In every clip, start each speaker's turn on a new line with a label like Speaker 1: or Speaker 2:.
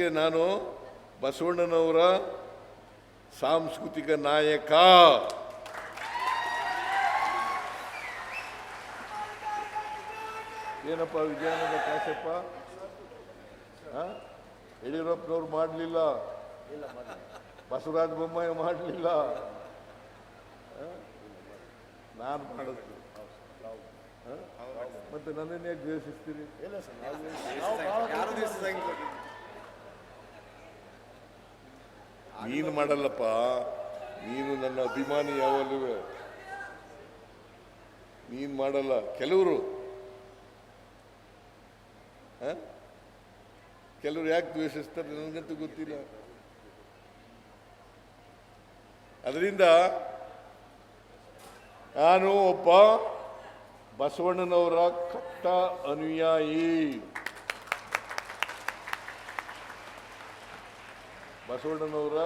Speaker 1: ಅದಕ್ಕೆ ನಾನು ಬಸವಣ್ಣನವರ ಸಾಂಸ್ಕೃತಿಕ ನಾಯಕ. ಏನಪ್ಪ ವಿಜಯಾನಂದ ಕಾಶಪ್ಪ? ಯಡಿಯೂರಪ್ಪನವ್ರು ಮಾಡಲಿಲ್ಲ? ಬಸವರಾಜ ಬೊಮ್ಮಾಯಿ ಮಾಡಲಿಲ್ಲ? ನಾನು ಮಾಡಿದ್ದು ಆ? ಮತ್ತೆ ಯಾಕೆ ದ್ವೇಷಿಸ್ತೀರಿ? ನೀನು ಮಾಡಲ್ಲಪ್ಪ, ನೀನು ನನ್ನ ಅಭಿಮಾನಿ ಯಾವಲ್ಲೂ ನೀನು ಮಾಡಲ್ಲ. ಕೆಲವರು? ಕೆಲವರು ಯಾಕೆ ದ್ವೇಷಿಸ್ತಾರೆ ನನಗಂತೂ ಗೊತ್ತಿಲ್ಲ. ಅದರಿಂದ ನಾನು ಒಬ್ಬ ಬಸವಣ್ಣನವರ ಕಟ್ಟ ಅನುಯಾಯಿ. ಬಸವಣ್ಣನವರ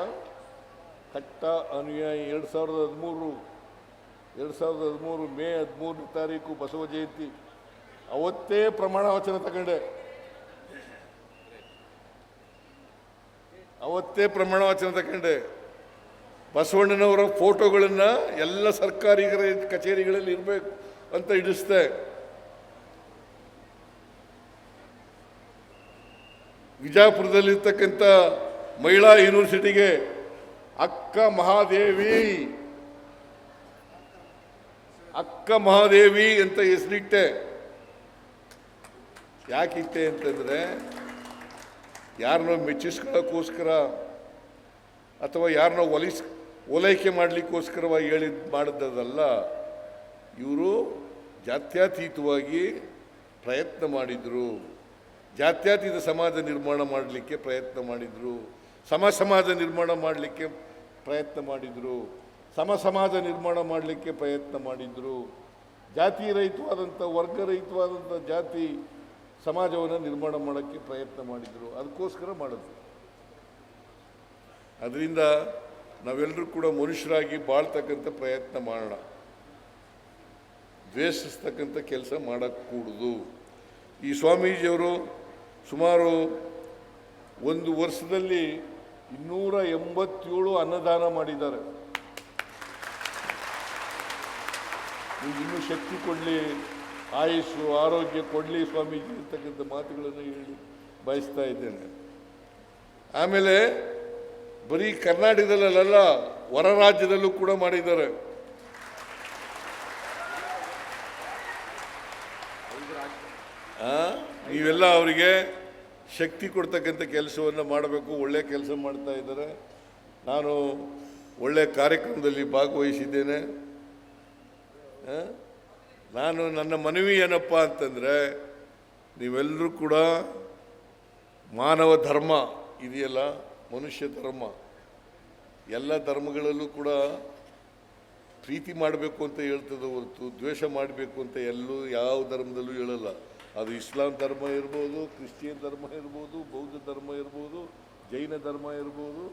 Speaker 1: ಕಟ್ಟ ಅನುಯಾಯಿ ಎರಡು ಸಾವಿರದ ಹದಿಮೂರು, ಎರಡು ಸಾವಿರದ ಹದಿಮೂರು ಮೇ ಹದಿಮೂರನೇ ತಾರೀಕು ಬಸವ ಜಯಂತಿ. ಅವತ್ತೇ ಪ್ರಮಾಣ ವಚನ ತಗೊಂಡೆ. ಅವತ್ತೇ ಪ್ರಮಾಣ ವಚನ ತಗೊಂಡೆ. ಬಸವಣ್ಣನವರ ಫೋಟೋಗಳನ್ನು ಎಲ್ಲ ಸರ್ಕಾರಿ ಕಚೇರಿಗಳಲ್ಲಿ ಇರಬೇಕು ಅಂತ ಇಡಿಸ್ದೆ. ವಿಜಯಪುರದಲ್ಲಿರ್ತಕ್ಕಂಥ ಮಹಿಳಾ ಯೂನಿವರ್ಸಿಟಿಗೆ ಅಕ್ಕ ಮಹಾದೇವಿ. ಅಕ್ಕ ಮಹಾದೇವಿ ಅಂತ ಹೆಸರಿಟ್ಟೆ. ಯಾಕಿಟ್ಟೆ ಅಂತಂದ್ರೆ, ಯಾರನ್ನೋ ಮೆಚ್ಚಿಸ್ಕೊಳ್ಳೋಕ್ಕೋಸ್ಕರ ಅಥವಾ ಯಾರನ್ನೋ ಒಲಿಸ್, ಓಲೈಕೆ ಮಾಡಲಿಕ್ಕೋಸ್ಕರವಾಗಿ ಹೇಳಿದ್, ಮಾಡಿದ್ದದಲ್ಲ. ಇವರು ಜಾತ್ಯತೀತವಾಗಿ ಪ್ರಯತ್ನ ಮಾಡಿದರು. ಜಾತ್ಯತೀತ ಸಮಾಜ ನಿರ್ಮಾಣ ಮಾಡಲಿಕ್ಕೆ ಪ್ರಯತ್ನ ಮಾಡಿದರು. ಸಮ ಸಮಾಜ ನಿರ್ಮಾಣ ಮಾಡಲಿಕ್ಕೆ ಪ್ರಯತ್ನ ಮಾಡಿದರು. ಸಮ ಸಮಾಜ ನಿರ್ಮಾಣ ಮಾಡಲಿಕ್ಕೆ ಪ್ರಯತ್ನ ಮಾಡಿದರು. ಜಾತಿ ರಹಿತವಾದಂಥ, ವರ್ಗ ರಹಿತವಾದಂಥ ಜಾತಿ ಸಮಾಜವನ್ನು ನಿರ್ಮಾಣ ಮಾಡೋಕ್ಕೆ ಪ್ರಯತ್ನ ಮಾಡಿದರು. ಅದಕ್ಕೋಸ್ಕರ ಮಾಡಿದ್ರು. ಅದರಿಂದ ನಾವೆಲ್ಲರೂ ಕೂಡ ಮನುಷ್ಯರಾಗಿ ಬಾಳ್ತಕ್ಕಂಥ ಪ್ರಯತ್ನ ಮಾಡೋಣ. ದ್ವೇಷಿಸ್ತಕ್ಕಂಥ ಕೆಲಸ ಮಾಡக்கூಡುದು ಈ ಸ್ವಾಮೀಜಿಯವರು ಸುಮಾರು ಒಂದು ವರ್ಷದಲ್ಲಿ ಇನ್ನೂರ ಎಂಬತ್ತೇಳು ಅನ್ನದಾನ ಮಾಡಿದ್ದಾರೆ. ನೀವು ಇನ್ನೂ ಶಕ್ತಿ ಕೊಡಲಿ ಆಯುಸ್ಸು ಆರೋಗ್ಯ ಕೊಡಲಿ ಸ್ವಾಮೀಜಿ ಇರ್ತಕ್ಕಂಥ ಮಾತುಗಳನ್ನು ಹೇಳಿ ಬಯಸ್ತಾ ಇದ್ದೇನೆ. ಆಮೇಲೆ ಬರೀ ಕರ್ನಾಟಕದಲ್ಲ ಹೊರ ರಾಜ್ಯದಲ್ಲೂ ಕೂಡ ಮಾಡಿದ್ದಾರೆ? ನೀವೆಲ್ಲ ಅವರಿಗೆ ಶಕ್ತಿ ಕೊಡ್ತಕ್ಕಂಥ ಕೆಲಸವನ್ನು ಮಾಡಬೇಕು, ಒಳ್ಳೆ ಕೆಲಸ ಮಾಡ್ತಾ ಇದ್ದಾರೆ. ನಾನು ಒಳ್ಳೆ ಕಾರ್ಯಕ್ರಮದಲ್ಲಿ ಭಾಗವಹಿಸಿದ್ದೇನೆ? ನಾನು ನನ್ನ ಮನವಿ ಏನಪ್ಪ ಅಂತಂದರೆ, ನೀವೆಲ್ಲರೂ ಕೂಡ ಮಾನವ ಧರ್ಮ ಇದೆಯಲ್ಲ, ಮನುಷ್ಯ ಧರ್ಮ, ಎಲ್ಲ ಧರ್ಮಗಳಲ್ಲೂ ಕೂಡ ಪ್ರೀತಿ ಮಾಡಬೇಕು ಅಂತ ಹೇಳ್ತದೆ ಹೊರತು, ದ್ವೇಷ ಮಾಡಬೇಕು ಅಂತ ಎಲ್ಲೂ ಯಾವ ಧರ್ಮದಲ್ಲೂ ಹೇಳಲ್ಲ. ಅದು ಇಸ್ಲಾಂ ಧರ್ಮ ಇರ್ಬೋದು, ಕ್ರಿಶ್ಚಿಯನ್ ಧರ್ಮ ಇರ್ಬೋದು, ಬೌದ್ಧ ಧರ್ಮ ಇರ್ಬೋದು, ಜೈನ ಧರ್ಮ ಇರ್ಬೋದು,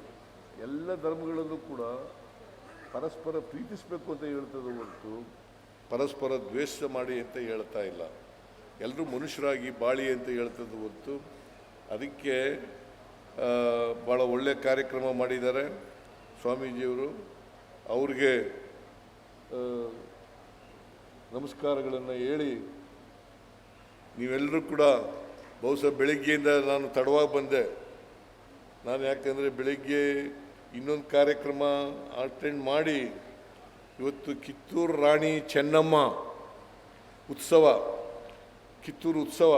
Speaker 1: ಎಲ್ಲ ಧರ್ಮಗಳಲ್ಲೂ ಕೂಡ ಪರಸ್ಪರ ಪ್ರೀತಿಸಬೇಕು ಅಂತ ಹೇಳ್ತದೆ ಹೊರತು ಪರಸ್ಪರ ದ್ವೇಷ ಮಾಡಿ ಅಂತ ಹೇಳ್ತಾ ಇಲ್ಲ. ಎಲ್ಲರೂ ಮನುಷ್ಯರಾಗಿ ಬಾಳಿ ಅಂತ ಹೇಳ್ತದೆ ಹೊರತು. ಅದಕ್ಕೆ ಭಾಳ ಒಳ್ಳೆಯ ಕಾರ್ಯಕ್ರಮ ಮಾಡಿದ್ದಾರೆ ಸ್ವಾಮೀಜಿಯವರು. ಅವ್ರಿಗೆ ನಮಸ್ಕಾರಗಳನ್ನು ಹೇಳಿ ನೀವೆಲ್ಲರೂ ಕೂಡ ಬಹುಶಃ ಬೆಳಗ್ಗೆಯಿಂದ ನಾನು ತಡವಾಗಿ ಬಂದೆ. ನಾನು ಯಾಕಂದರೆ ಬೆಳಿಗ್ಗೆ ಇನ್ನೊಂದು ಕಾರ್ಯಕ್ರಮ ಅಟೆಂಡ್ ಮಾಡಿ ಇವತ್ತು ಕಿತ್ತೂರು ರಾಣಿ ಚೆನ್ನಮ್ಮ ಉತ್ಸವ, ಕಿತ್ತೂರು ಉತ್ಸವ.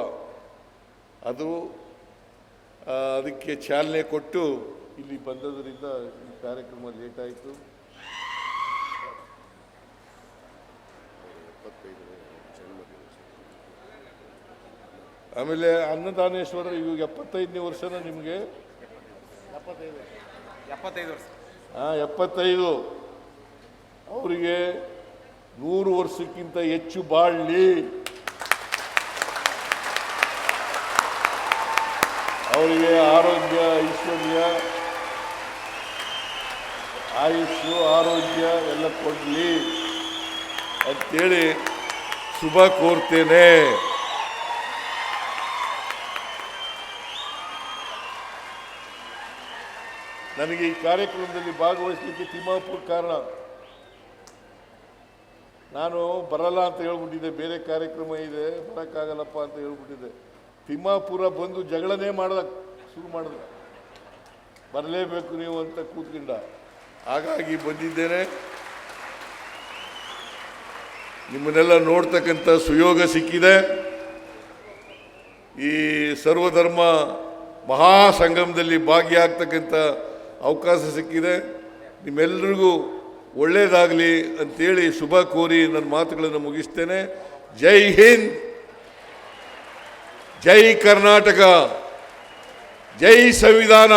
Speaker 1: ಅದು ಅದಕ್ಕೆ ಚಾಲನೆ ಕೊಟ್ಟು ಇಲ್ಲಿ ಬಂದದರಿಂದ ಈ ಕಾರ್ಯಕ್ರಮ ಲೇಟ್ ಆಮೇಲೆ ಅನ್ನದಾನೇಶ್ವರ ಇವಾಗ ಎಪ್ಪತ್ತೈದನೇ ವರ್ಷನ ನಿಮಗೆ?
Speaker 2: ಎಪ್ಪತ್ತೈದು. ವರ್ಷ.
Speaker 1: ಆ, ಎಪ್ಪತ್ತೈದು. ಅವರಿಗೆ ನೂರು ವರ್ಷಕ್ಕಿಂತ ಹೆಚ್ಚು ಬಾಳಲಿ. ಅವರಿಗೆ ಆರೋಗ್ಯ ಐಶ್ವರ್ಯ ಆಯುಷ್ಯು ಆರೋಗ್ಯ ಎಲ್ಲ ಕೊಡಲಿ. ಅಂತೇಳಿ ಶುಭ ಕೋರ್ತೇನೆ. ನನಗೆ ಈ ಕಾರ್ಯಕ್ರಮದಲ್ಲಿ ಭಾಗವಹಿಸಲಿಕ್ಕೆ ತಿಮ್ಮಾಪುರ ಕಾರಣ. ನಾನು ಬರಲ್ಲ ಅಂತ ಹೇಳ್ಬಿಟ್ಟಿದ್ದೆ, ಬೇರೆ ಕಾರ್ಯಕ್ರಮ ಇದೆ, ಬರೋಕ್ಕಾಗಲ್ಲಪ್ಪ ಅಂತ ಹೇಳ್ಬಿಟ್ಟಿದ್ದೆ. ತಿಮ್ಮಾಪುರ ಬಂದು ಜಗಳನೇ ಮಾಡ್ದ, ಶುರು ಮಾಡಿದ. ಬರಲೇಬೇಕು ನೀವು ಅಂತ ಕೂತ್ಕೊಂಡ. ಹಾಗಾಗಿ ಬಂದಿದ್ದೇನೆ. ನಿಮ್ಮನ್ನೆಲ್ಲ ನೋಡ್ತಕ್ಕಂಥ ಸುಯೋಗ ಸಿಕ್ಕಿದೆ. ಈ ಸರ್ವಧರ್ಮ ಮಹಾಸಂಗಮದಲ್ಲಿ ಭಾಗಿಯಾಗ್ತಕ್ಕಂಥ ಅವಕಾಶ ಸಿಕ್ಕಿದೆ. ನಿಮ್ಮೆಲ್ಲರಿಗೂ ಒಳ್ಳೆಯದಾಗಲಿ ಅಂತೇಳಿ ಶುಭ ಕೋರಿ ನನ್ನ ಮಾತುಗಳನ್ನು ಮುಗಿಸ್ತೇನೆ. ಜೈ ಹಿಂದ್. ಜೈ ಕರ್ನಾಟಕ. ಜೈ ಸಂವಿಧಾನ.